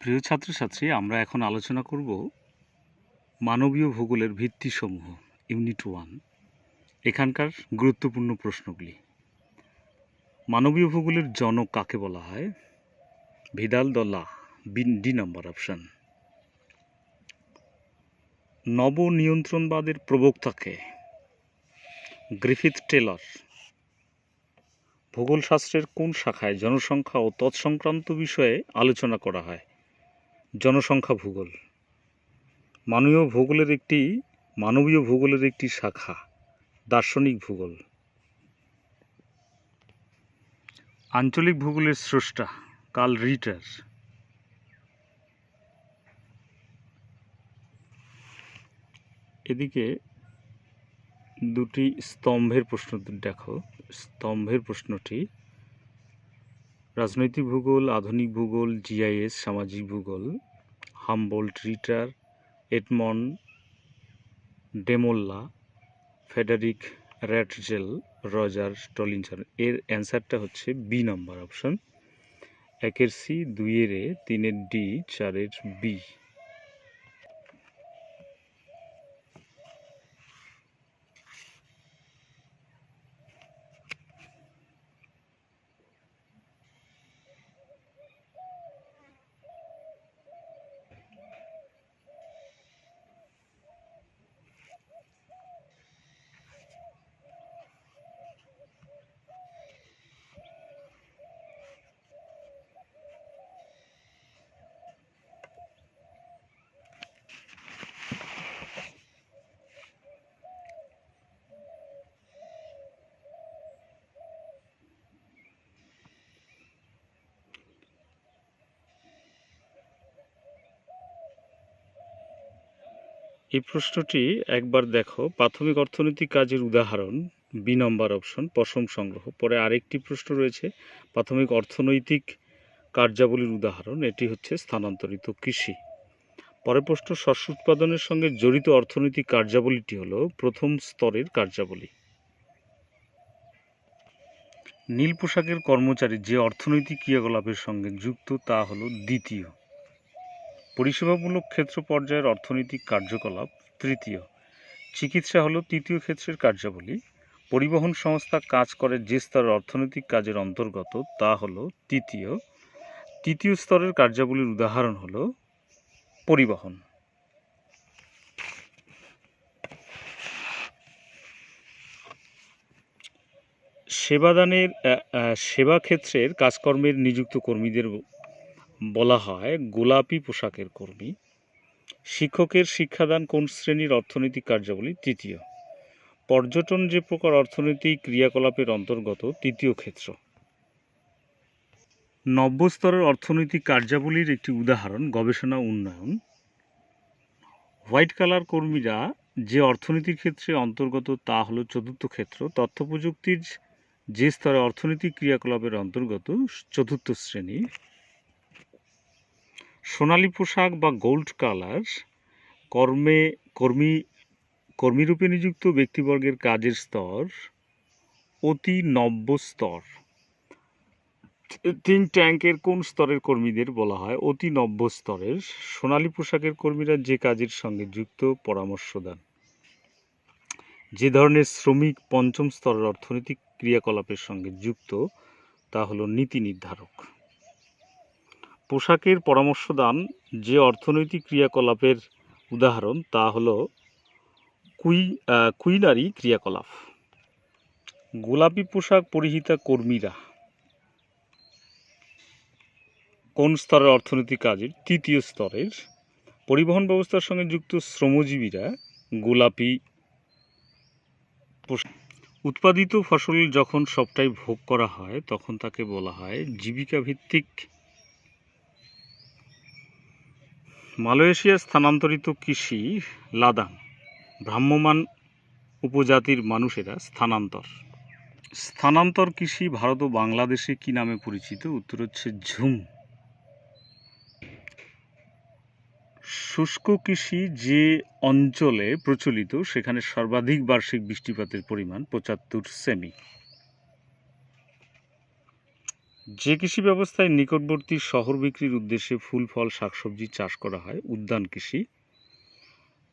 প্রিয় ছাত্রছাত্রী, আমরা এখন আলোচনা করব মানবীয় ভূগোলের ভিত্তিসমূহ, ইউনিট ওয়ান, এখানকার গুরুত্বপূর্ণ প্রশ্নগুলি। মানবীয় ভূগোলের জনক কাকে বলা হয়? ভিদাল দলা ডি নাম্বার অপশন। নবনিয়ন্ত্রণবাদের প্রবক্তাকে গ্রিফিথ টেলর, ভূগোলশাস্ত্রের কোন শাখায় জনসংখ্যা ও তৎসংক্রান্ত বিষয়ে আলোচনা করা হয়? জনসংখ্যা ভূগোল। মানবীয় ভূগোলের একটি, মানবীয় ভূগোলের একটি শাখা, দার্শনিক ভূগোল। আঞ্চলিক ভূগোলের স্রষ্টা কাল রিটার। এদিকে দুটি স্তম্ভের প্রশ্ন দেখো। স্তম্ভের প্রশ্নটি রাজনৈতিক ভূগোল, আধুনিক ভূগোল জিআইএস সামাজিক ভূগোল Humboldt Ritter Edmond Demolins Friedrich Ratzel Roger স্টলিনসন এর অ্যান্সারটা হচ্ছে বি নাম্বার অপশন একের সি দুইয়ের এ তিনের ডি চারের বি এই প্রশ্নটি একবার দেখো। প্রাথমিক অর্থনৈতিক কাজের উদাহরণ বি নম্বর অপশন পশম সংগ্রহ। পরে আরেকটি প্রশ্ন রয়েছে, প্রাথমিক অর্থনৈতিক কার্যাবলীর উদাহরণ, এটি হচ্ছে স্থানান্তরিত কৃষি। পরের প্রশ্ন, শস্য উৎপাদনের সঙ্গে জড়িত অর্থনৈতিক কার্যাবলীটি হলো প্রথম স্তরের কার্যাবলী। নীল পোশাকের কর্মচারী যে অর্থনৈতিক ক্রিয়াকলাপের সঙ্গে যুক্ত, তা হলো দ্বিতীয়। পরিষেবামূলক ক্ষেত্র পর্যায়ের অর্থনৈতিক কার্যকলাপ তৃতীয়। চিকিৎসা হলো তৃতীয় ক্ষেত্রের কার্যাবলী। পরিবহন সংস্থা কাজ করে যে স্তরের অর্থনৈতিক কাজের অন্তর্গত তা হলো তৃতীয়। তৃতীয় স্তরের কার্যাবলীর উদাহরণ হলো পরিবহন। সেবাদানের সেবা ক্ষেত্রের কাজকর্মের নিযুক্ত কর্মীদের বলা হয়, গোলাপি পোশাকের কর্মী। শিক্ষকের শিক্ষাদান কোন শ্রেণির অর্থনৈতিক কার্যাবলী? তৃতীয়, পর্যটন যে প্রকার অর্থনৈতিক ক্রিয়াকলাপের অন্তর্গত, তৃতীয় ক্ষেত্র। নব্য স্তরের অর্থনৈতিক কার্যাবলীর একটি উদাহরণ, গবেষণা উন্নয়ন। হোয়াইট কালার কর্মীরা যে অর্থনীতির ক্ষেত্রে অন্তর্গত, তা হলো চতুর্থ ক্ষেত্র। তথ্য প্রযুক্তির যে স্তরে অর্থনৈতিক ক্রিয়াকলাপের অন্তর্গত, চতুর্থ শ্রেণি। সোনালী পোশাক বা গোল্ড কালার কর্মে, কর্মী, কর্মীরূপে নিযুক্ত ব্যক্তিবর্গের কাজের স্তর অতি নব্য স্তর। থিঙ্ক ট্যাঙ্কের কোন স্তরের কর্মীদের বলা হয় অতি নব্য স্তরের? সোনালী পোশাকের কর্মীরা যে কাজের সঙ্গে যুক্ত, পরামর্শ দেন। যে ধরনের শ্রমিক পঞ্চম স্তরের অর্থনৈতিক ক্রিয়াকলাপের সঙ্গে যুক্ত, তা হলো নীতি নির্ধারক। পোশাকের পরামর্শদান যে অর্থনৈতিক ক্রিয়াকলাপের উদাহরণ তা হল কুই কুইনারি ক্রিয়াকলাপ। গোলাপি পোশাক পরিহিতা কর্মীরা কোন স্তরের অর্থনৈতিক কাজের? তৃতীয় স্তরের পরিবহন ব্যবস্থার সঙ্গে যুক্ত শ্রমজীবীরা গোলাপি উৎপাদিত ফসল যখন সবটাই ভোগ করা হয়, তখন তাকে বলা হয় জীবিকা ভিত্তিক মালয়েশিয়ার স্থানান্তরিত কৃষি লাদাং ভ্রাম্যমাণ উপজাতির মানুষেরা স্থানান্তর। স্থানান্তর কৃষি ভারত ও বাংলাদেশে কি নামে পরিচিত? উত্তর হচ্ছে ঝুম। শুষ্ক কৃষি যে অঞ্চলে প্রচলিত, সেখানে সর্বাধিক বার্ষিক বৃষ্টিপাতের পরিমাণ পঁচাত্তর সেমি। যে কৃষি ব্যবস্থায় নিকটবর্তী শহর বিক্রির উদ্দেশ্যে ফুল, ফল, শাকসবজি চাষ করা হয়, উদ্যান কৃষি।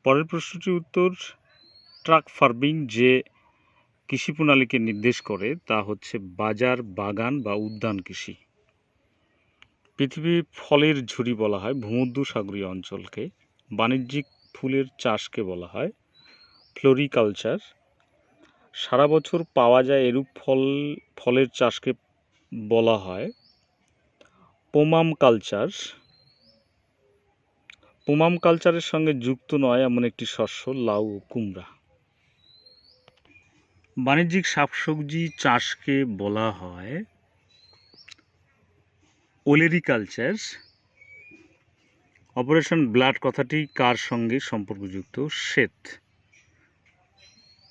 পরের প্রশ্নটির উত্তর, ট্রাক ফার্মিং যে কৃষি প্রণালীকে নির্দেশ করে, তা হচ্ছে বাজার, বাগান বা উদ্যান কৃষি। পৃথিবীর ফলের ঝুড়ি বলা হয় ভূমধ্য সাগরীয় অঞ্চলকে। বাণিজ্যিক ফুলের চাষকে বলা হয়, ফ্লোরিকালচার। সারা বছর পাওয়া যায় এরূপ ফল, ফলের চাষকে বলা হয়। পোমাম কালচার। পোমাম কালচারের সঙ্গে যুক্ত নয় এমন একটি শস্য, লাউ ও কুমড়া। বাণিজ্যিক শাকসবজি চাষকে বলা হয় ওলেরিকালচার। অপারেশন ব্লাড কথাটি কার সঙ্গে সম্পর্কযুক্ত? শ্বেত।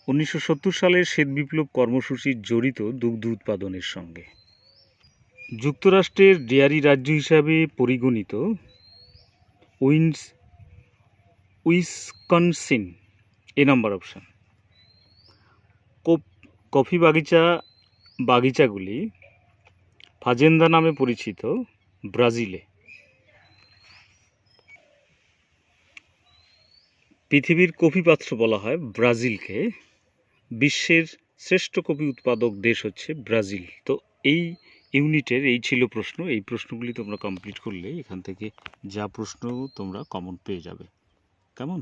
উনিশশো সত্তর সালের শ্বেত বিপ্লব কর্মসূচি জড়িত দুগ্ধ উৎপাদনের সঙ্গে। যুক্তরাষ্ট্রের ডেয়ারি রাজ্য হিসাবে পরিগণিত wins, Wisconsin, A number option. Coffee বাগিচা, বাগিচাগুলি ফাজেন্দা নামে পরিচিত ব্রাজিলে। পৃথিবীর কফি পাত্র বলা হয় ব্রাজিলকে। বিশ্বের শ্রেষ্ঠ কফি উৎপাদক দেশ হচ্ছে ব্রাজিল। তো এই ইউনিটের এই ছিল প্রশ্ন। এই প্রশ্নগুলি তোমরা কমপ্লিট করলে এখান থেকে যা প্রশ্ন তোমরা কমন পেয়ে যাবে। কেমন?